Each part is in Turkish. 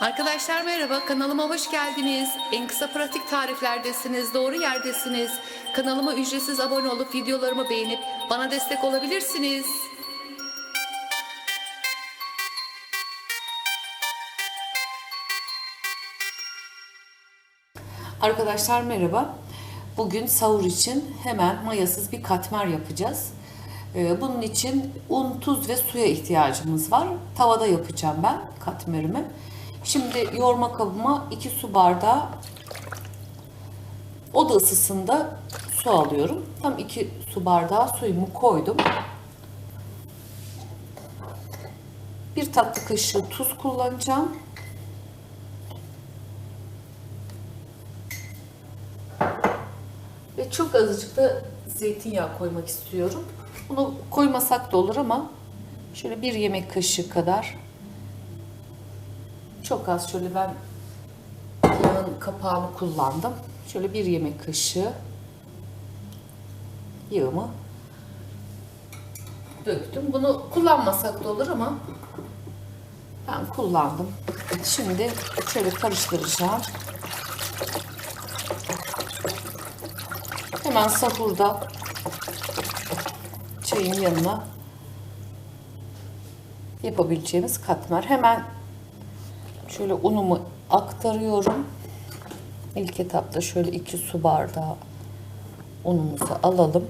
Arkadaşlar merhaba, kanalıma hoş geldiniz. En kısa pratik tariflerdesiniz, doğru yerdesiniz. Kanalıma ücretsiz abone olup videolarımı beğenip bana destek olabilirsiniz. Arkadaşlar merhaba. Bugün sahur için hemen mayasız bir katmer yapacağız. Ee, Bunun için un, tuz ve suya ihtiyacımız var. Tavada yapacağım ben katmerimi. Şimdi yoğurma kabıma 2 su bardağı oda ısısında su alıyorum. Tam 2 su bardağı suyumu koydum. Bir tatlı kaşığı tuz kullanacağım. Ve çok azıcık da zeytinyağı koymak istiyorum. Bunu koymasak da olur ama şöyle bir yemek kaşığı kadar çok az şöyle ben yağın kapağını kullandım. Şöyle bir yemek kaşığı yağımı döktüm. Bunu kullanmasak da olur ama ben kullandım. Şimdi şöyle karıştıracağım. Hemen sahurda çayın yanına yapabileceğimiz katmer. Hemen şöyle unumu aktarıyorum. İlk etapta şöyle 2 su bardağı unumuzu alalım.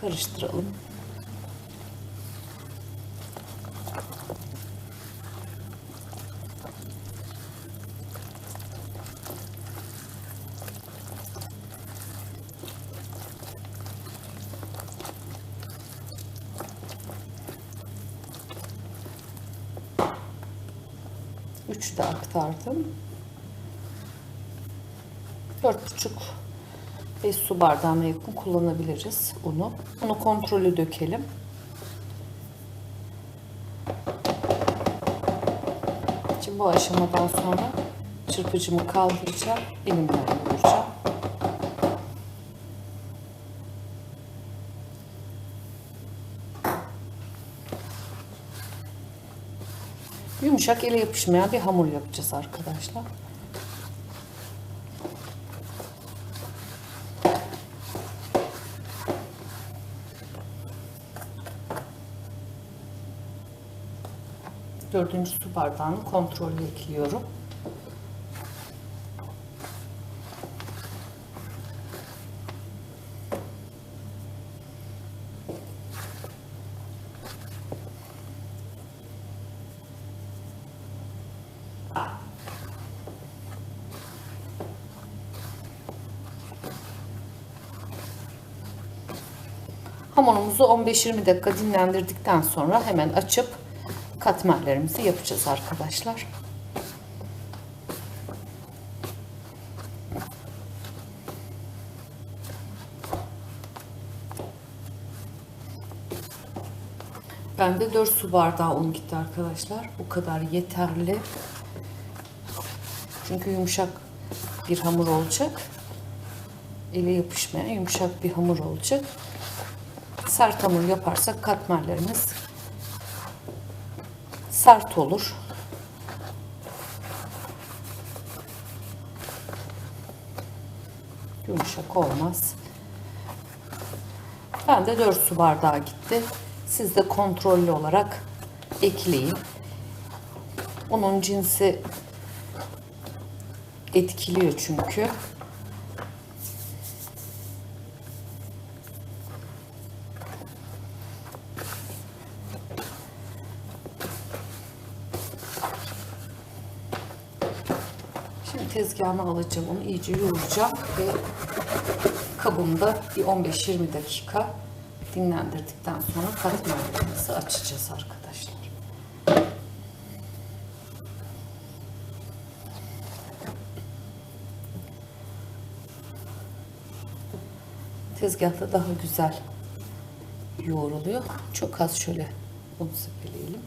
Karıştıralım. Üç de aktardım. Dört buçuk 5 su bardağına yakın kullanabiliriz unu. Bunu kontrolü dökelim. Şimdi bu aşamadan sonra çırpıcımı kaldıracağım. Elimden yoğuracağım. Yumuşak ele yapışmayan bir hamur yapacağız arkadaşlar. Dördüncü su bardağını kontrollü ekliyorum. Hamurumuzu 15-20 dakika dinlendirdikten sonra hemen açıp katmerlerimizi yapacağız arkadaşlar. Bende 4 su bardağı un gitti arkadaşlar. Bu kadar yeterli. Çünkü yumuşak bir hamur olacak. Ele yapışmayan yumuşak bir hamur olacak. Sert hamur yaparsak katmerlerimiz sert olur. Yumuşak olmaz. Ben de 4 su bardağı gitti. Siz de kontrollü olarak ekleyin. Onun cinsi etkiliyor çünkü. Tezgahıma alacağım onu iyice yoğuracağım ve kabımda bir 15-20 dakika dinlendirdikten sonra katmerlerimizi açacağız arkadaşlar. Tezgahta daha güzel yoğruluyor. Çok az şöyle un sepeleyelim.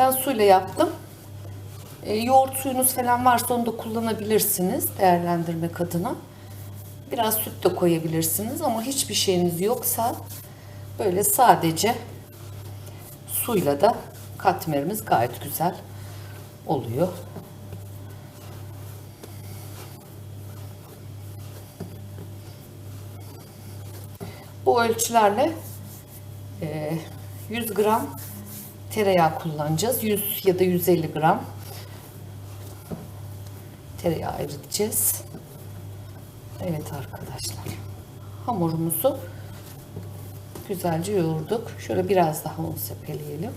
Ben suyla yaptım. E, yoğurt suyunuz falan varsa onu da kullanabilirsiniz değerlendirmek adına. Biraz süt de koyabilirsiniz ama hiçbir şeyiniz yoksa böyle sadece suyla da katmerimiz gayet güzel oluyor. Bu ölçülerle e, 100 gram tereyağı kullanacağız. 100 ya da 150 gram tereyağı eriteceğiz. Evet arkadaşlar. Hamurumuzu güzelce yoğurduk. Şöyle biraz daha un sepeleyelim.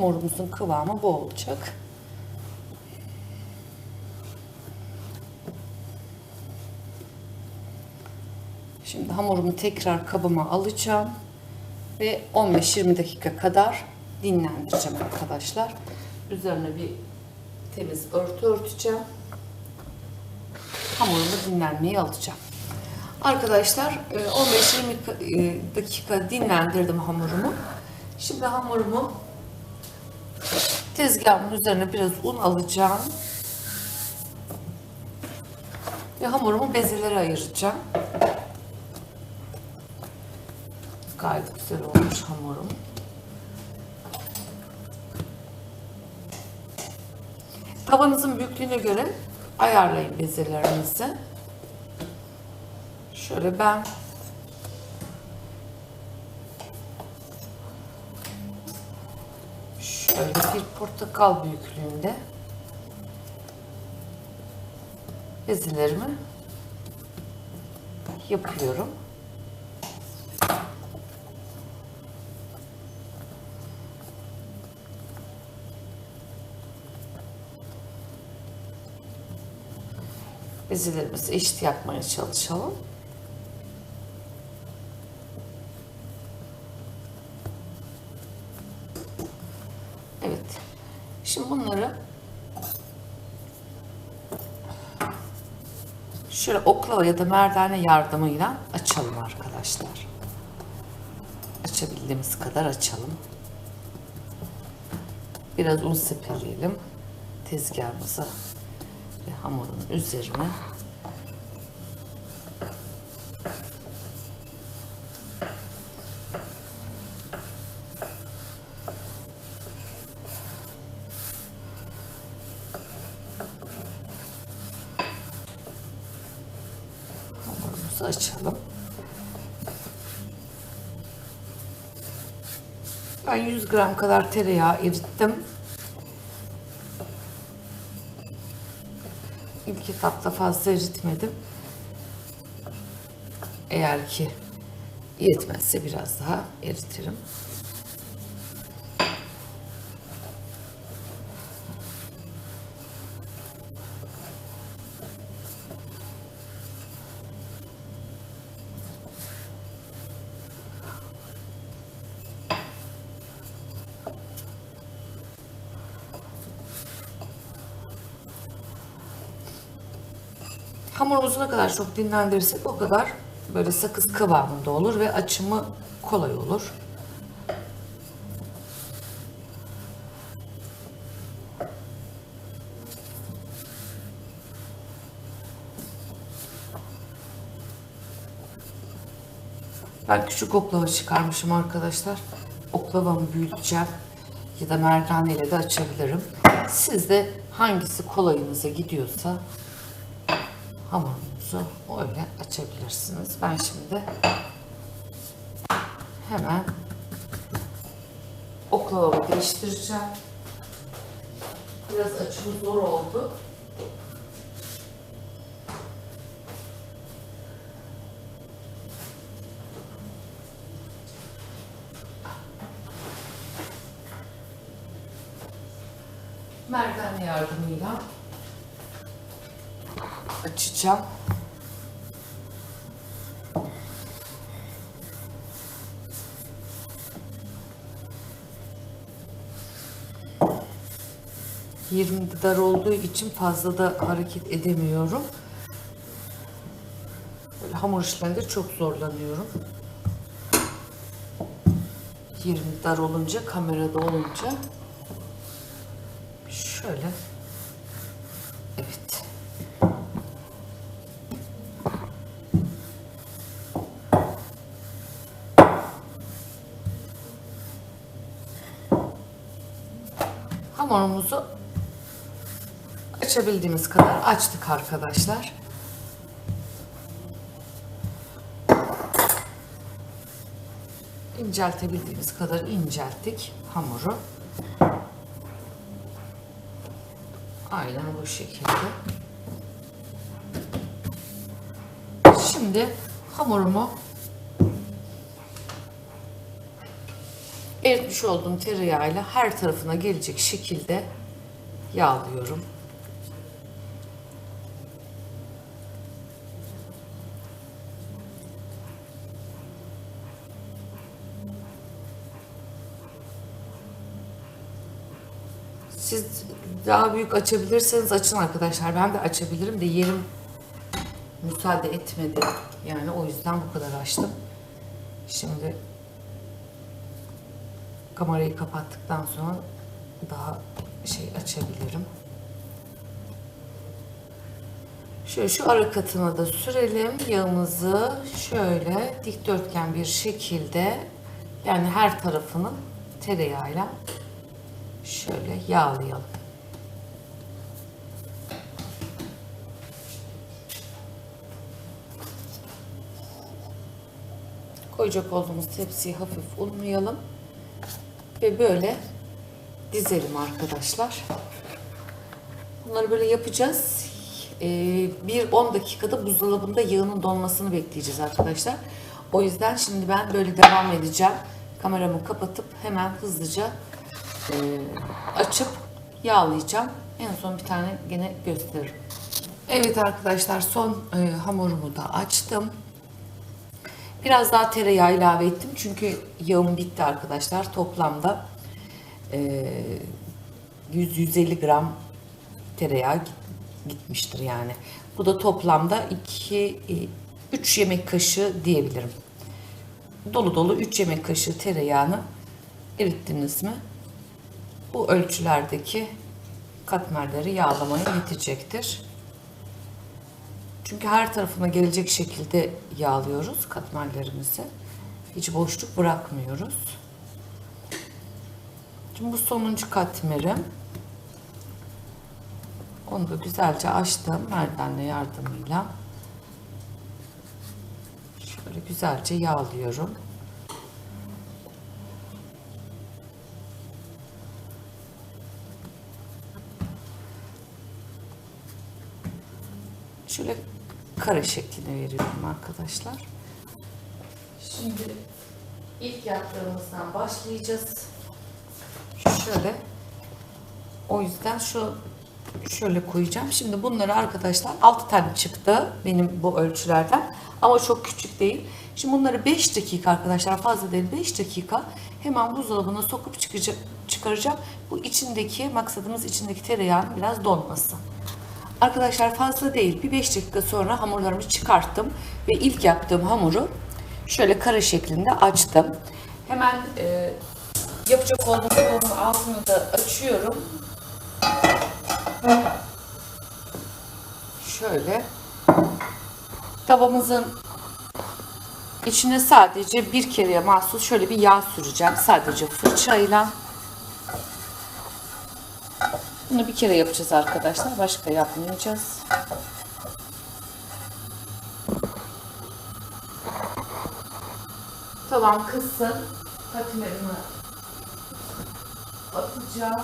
Hamurumuzun kıvamı bu olacak. Şimdi hamurumu tekrar kabıma alacağım ve 15-20 dakika kadar dinlendireceğim arkadaşlar. Üzerine bir temiz örtü örteceğim. Hamurumu dinlenmeye alacağım. Arkadaşlar 15-20 dakika dinlendirdim hamurumu. Şimdi hamurumu tezgahımın üzerine biraz un alacağım. Ve hamurumu bezelere ayıracağım. Gayet güzel olmuş hamurum. Tavanızın büyüklüğüne göre ayarlayın bezelerinizi. Şöyle ben şöyle bir portakal büyüklüğünde bezelerimi yapıyorum. bezelerimizi eşit yapmaya çalışalım. Evet. Şimdi bunları oklava ya da merdane yardımıyla açalım arkadaşlar. Açabildiğimiz kadar açalım. Biraz un sepeleyelim tezgahımıza ve hamurun üzerine hamurumuzu açalım. Ben 100 gram kadar tereyağı erittim. İlk etapta fazla eritmedim. Eğer ki yetmezse biraz daha eritirim. Hamurumuzu ne kadar çok dinlendirirsek o kadar böyle sakız kıvamında olur ve açımı kolay olur. Ben küçük oklava çıkarmışım arkadaşlar. Oklavamı büyüteceğim ya da merdaneyle de açabilirim. Siz de hangisi kolayınıza gidiyorsa hamurunuzu öyle açabilirsiniz. Ben şimdi hemen oklavamı değiştireceğim. Biraz açımı zor oldu. Merdane yardımıyla açacağım. Yerim dar olduğu için fazla da hareket edemiyorum. Böyle hamur işlerinde çok zorlanıyorum. Yerim dar olunca, kamerada olunca. Şöyle. Hamurumuzu açabildiğimiz kadar açtık arkadaşlar. İnceltebildiğimiz kadar incelttik hamuru. Aynen bu şekilde. Şimdi hamurumu eritmiş olduğum tereyağıyla her tarafına gelecek şekilde yağlıyorum. Siz daha büyük açabilirseniz açın arkadaşlar. Ben de açabilirim de yerim müsaade etmedi. Yani o yüzden bu kadar açtım. Şimdi kamerayı kapattıktan sonra daha şey açabilirim. Şöyle şu ara katına da sürelim yağımızı şöyle dikdörtgen bir şekilde yani her tarafını tereyağıyla şöyle yağlayalım. Koyacak olduğumuz tepsiyi hafif unlayalım ve böyle dizelim arkadaşlar. Bunları böyle yapacağız. Ee, bir 10 dakikada buzdolabında yağının donmasını bekleyeceğiz arkadaşlar. O yüzden şimdi ben böyle devam edeceğim. Kameramı kapatıp hemen hızlıca e, açıp yağlayacağım. En son bir tane gene gösteririm. Evet arkadaşlar son e, hamurumu da açtım. Biraz daha tereyağı ilave ettim çünkü yağım bitti arkadaşlar. Toplamda e, 100-150 gram tereyağı git- gitmiştir yani. Bu da toplamda 2 3 yemek kaşığı diyebilirim. Dolu dolu 3 yemek kaşığı tereyağını erittiniz mi? Bu ölçülerdeki katmerleri yağlamaya yetecektir. Çünkü her tarafına gelecek şekilde yağlıyoruz katmerlerimizi. Hiç boşluk bırakmıyoruz. Şimdi bu sonuncu katmerim. Onu da güzelce açtım merdanle yardımıyla. Şöyle güzelce yağlıyorum. Şöyle kare şeklini veriyorum arkadaşlar. Şimdi ilk yaptığımızdan başlayacağız. Şöyle. O yüzden şu şöyle koyacağım. Şimdi bunları arkadaşlar 6 tane çıktı benim bu ölçülerden. Ama çok küçük değil. Şimdi bunları 5 dakika arkadaşlar fazla değil 5 dakika hemen buzdolabına sokup çıkacak, çıkaracağım. Bu içindeki maksadımız içindeki tereyağın biraz donması. Arkadaşlar fazla değil. Bir 5 dakika sonra hamurlarımı çıkarttım ve ilk yaptığım hamuru şöyle kare şeklinde açtım. Hemen e, yapacak olduğum kavanoz altını da açıyorum. Şöyle tavamızın içine sadece bir kereye mahsus şöyle bir yağ süreceğim. Sadece fırçayla. Bunu bir kere yapacağız arkadaşlar. Başka yapmayacağız. Tavam kızsın. Patilerimi atacağım.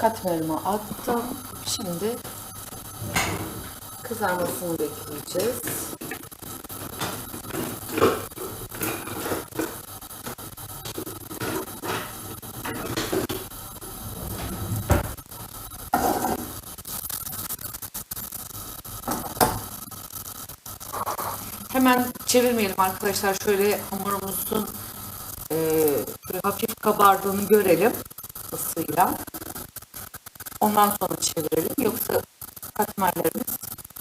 katmerimi attım. Şimdi kızarmasını bekleyeceğiz. Hemen çevirmeyelim arkadaşlar. Şöyle hamurumuzun e, hafif kabardığını görelim ısıyla. Ondan sonra çevirelim. Yoksa katmerlerimiz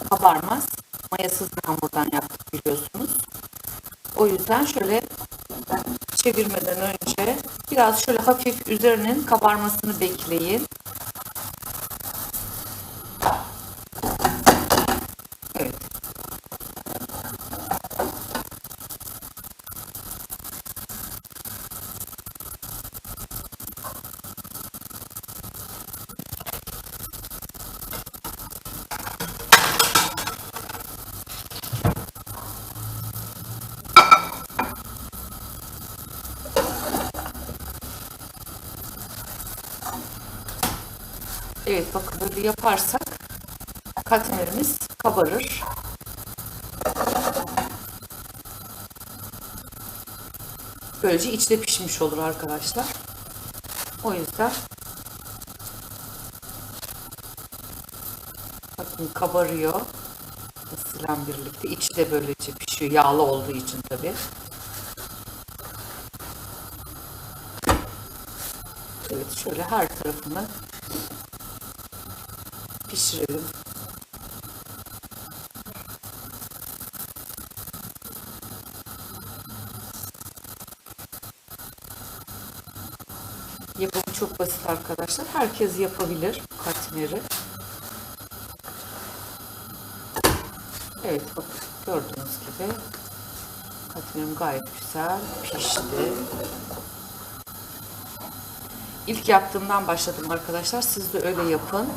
kabarmaz. Mayasız hamurdan yaptık biliyorsunuz. O yüzden şöyle çevirmeden önce biraz şöyle hafif üzerinin kabarmasını bekleyin. Evet bakın böyle yaparsak katmerimiz kabarır. Böylece içte pişmiş olur arkadaşlar. O yüzden bakın kabarıyor. Isıyla birlikte. içi de böylece pişiyor. Yağlı olduğu için tabii. Evet şöyle her tarafını pişirelim. Yapımı çok basit arkadaşlar. Herkes yapabilir katmeri. Evet bak gördüğünüz gibi katmerim gayet güzel pişti. İlk yaptığımdan başladım arkadaşlar. Siz de öyle yapın.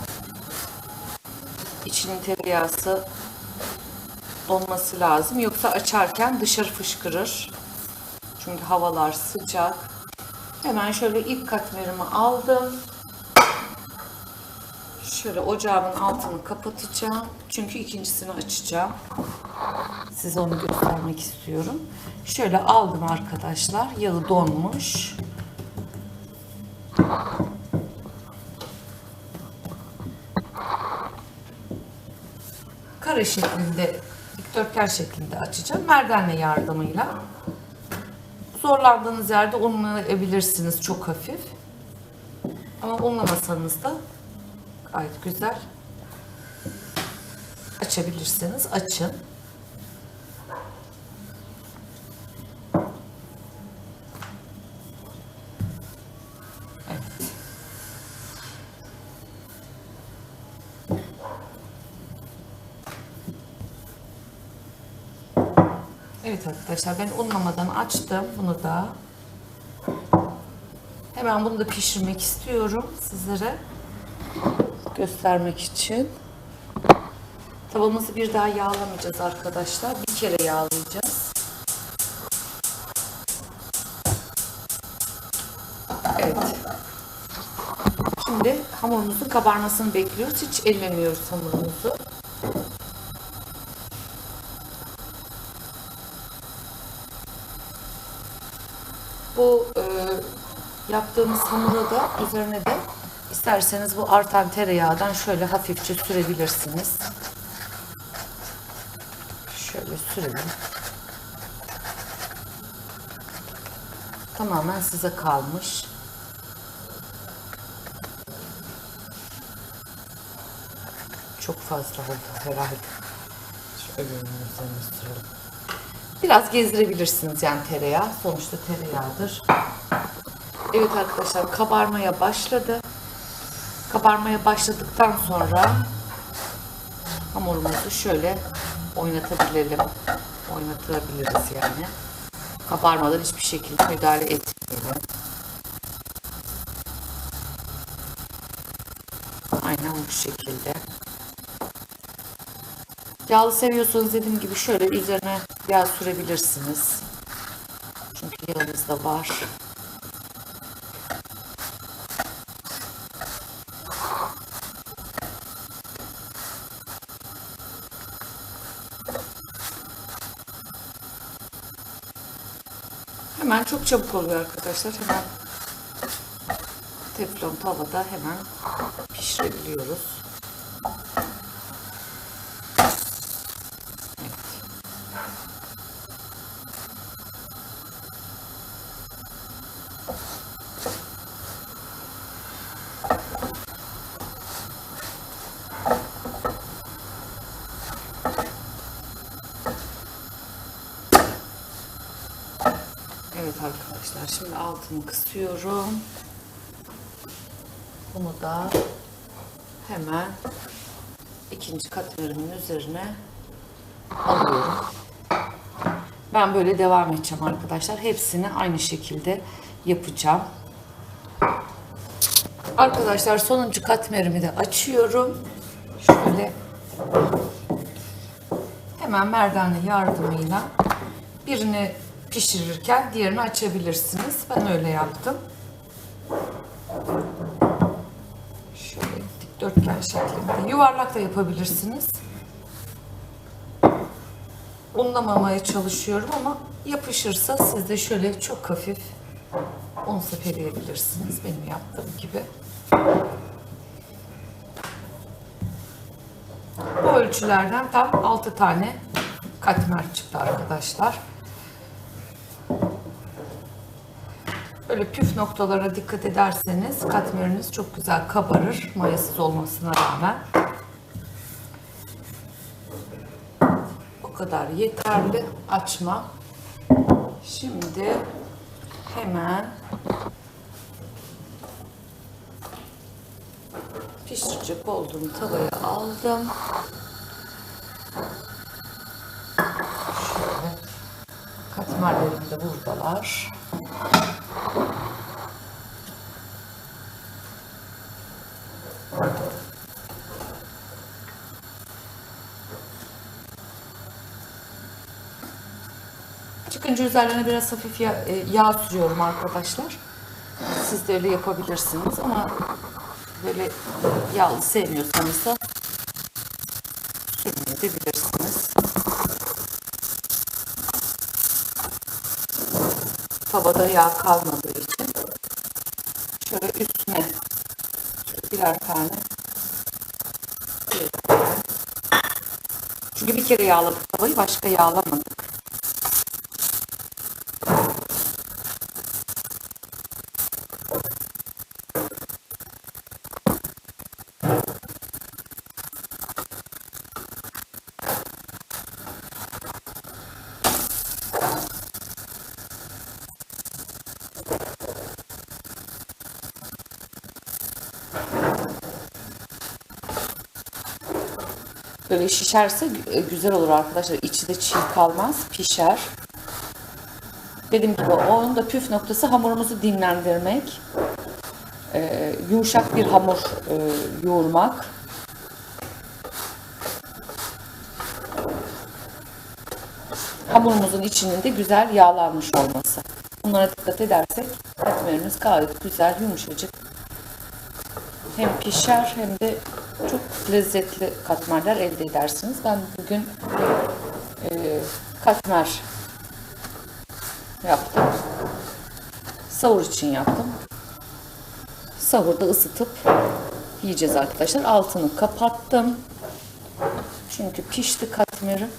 İçinin tereyağısı donması lazım. Yoksa açarken dışarı fışkırır. Çünkü havalar sıcak. Hemen şöyle ilk katmerimi aldım. Şöyle ocağımın altını kapatacağım. Çünkü ikincisini açacağım. Size onu göstermek istiyorum. Şöyle aldım arkadaşlar. Yağı donmuş. Kare şeklinde, dikdörtgen şeklinde açacağım. Merdane yardımıyla. Zorlandığınız yerde unlayabilirsiniz çok hafif. Ama unlamasanız da gayet güzel açabilirsiniz. Açın. Evet arkadaşlar ben unlamadan açtım bunu da. Hemen bunu da pişirmek istiyorum sizlere. Göstermek için. Tavamızı bir daha yağlamayacağız arkadaşlar. Bir kere yağlayacağız. Evet. Şimdi hamurumuzun kabarmasını bekliyoruz. Hiç ellemiyoruz hamurumuzu. Bu e, yaptığımız hamura da üzerine de isterseniz bu artan tereyağdan şöyle hafifçe sürebilirsiniz. Şöyle sürelim. Tamamen size kalmış. Çok fazla oldu herhalde. Şöyle üzerine sürelim. Biraz gezdirebilirsiniz yani tereyağı. Sonuçta tereyağıdır. Evet arkadaşlar kabarmaya başladı. Kabarmaya başladıktan sonra hamurumuzu şöyle oynatabilelim. Oynatabiliriz yani. Kabarmadan hiçbir şekilde müdahale etmeyelim. Aynen bu şekilde. Yağlı seviyorsanız dediğim gibi şöyle üzerine yağ sürebilirsiniz. Çünkü yağımız da var. Çok çabuk oluyor arkadaşlar. Hemen teflon tavada hemen pişirebiliyoruz. Evet. arkadaşlar altını kısıyorum. Bunu da hemen ikinci katmerimin üzerine alıyorum. Ben böyle devam edeceğim arkadaşlar. Hepsini aynı şekilde yapacağım. Arkadaşlar sonuncu katmerimi de açıyorum. Şöyle hemen merdane yardımıyla birini pişirirken diğerini açabilirsiniz. Ben öyle yaptım. Şöyle dikdörtgen şeklinde. Yuvarlak da yapabilirsiniz. Unlamamaya çalışıyorum ama yapışırsa siz de şöyle çok hafif un sepeleyebilirsiniz benim yaptığım gibi. Bu ölçülerden tam 6 tane katmer çıktı arkadaşlar. Böyle püf noktalara dikkat ederseniz katmeriniz çok güzel kabarır mayasız olmasına rağmen. Bu kadar yeterli açma. Şimdi hemen pişirecek olduğum tavayı aldım. Şöyle katmerlerim de buradalar. Çıkınca üzerlerine biraz hafif yağ, e, yağ sürüyorum arkadaşlar. Siz de öyle yapabilirsiniz ama böyle yağlı sevmiyorsanız da sürmeyebilirsiniz. Tavada yağ kalmadığı için şöyle üstüne birer tane. Çünkü bir kere yağladık tavayı başka yağlamadık. Böyle şişerse e, güzel olur arkadaşlar. İçi de çiğ kalmaz, pişer. Dediğim gibi onun da püf noktası hamurumuzu dinlendirmek. Ee, yumuşak bir hamur e, yoğurmak. Hamurumuzun içinin de güzel yağlanmış olması. Bunlara dikkat edersek katmerimiz gayet güzel, yumuşacık hem pişer hem de lezzetli katmerler elde edersiniz. Ben bugün e, katmer yaptım. Sahur için yaptım. Sahurda ısıtıp yiyeceğiz arkadaşlar. Altını kapattım. Çünkü pişti katmerim.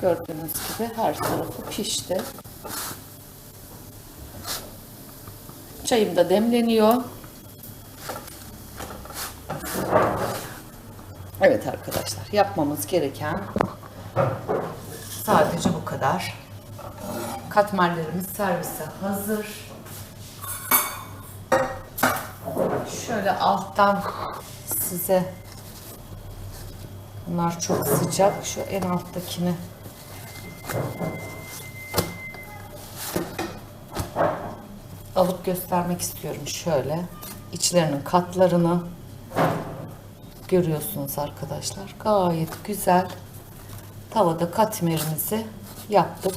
Gördüğünüz gibi her tarafı pişti. Çayım da demleniyor. Evet arkadaşlar yapmamız gereken sadece bu kadar. Katmerlerimiz servise hazır. Şöyle alttan size bunlar çok sıcak. Şu en alttakini alıp göstermek istiyorum şöyle. İçlerinin katlarını görüyorsunuz arkadaşlar. Gayet güzel tavada katmerimizi yaptık.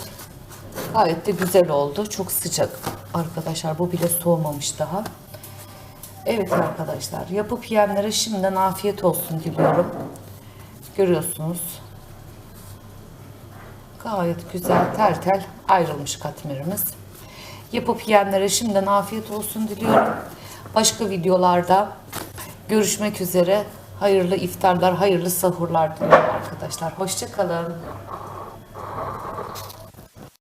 Gayet de güzel oldu. Çok sıcak arkadaşlar. Bu bile soğumamış daha. Evet arkadaşlar yapıp yiyenlere şimdiden afiyet olsun diliyorum. Görüyorsunuz. Gayet güzel tel tel ayrılmış katmerimiz. Yapıp yiyenlere şimdiden afiyet olsun diliyorum. Başka videolarda görüşmek üzere. Hayırlı iftarlar, hayırlı sahurlar diliyorum arkadaşlar. Hoşçakalın.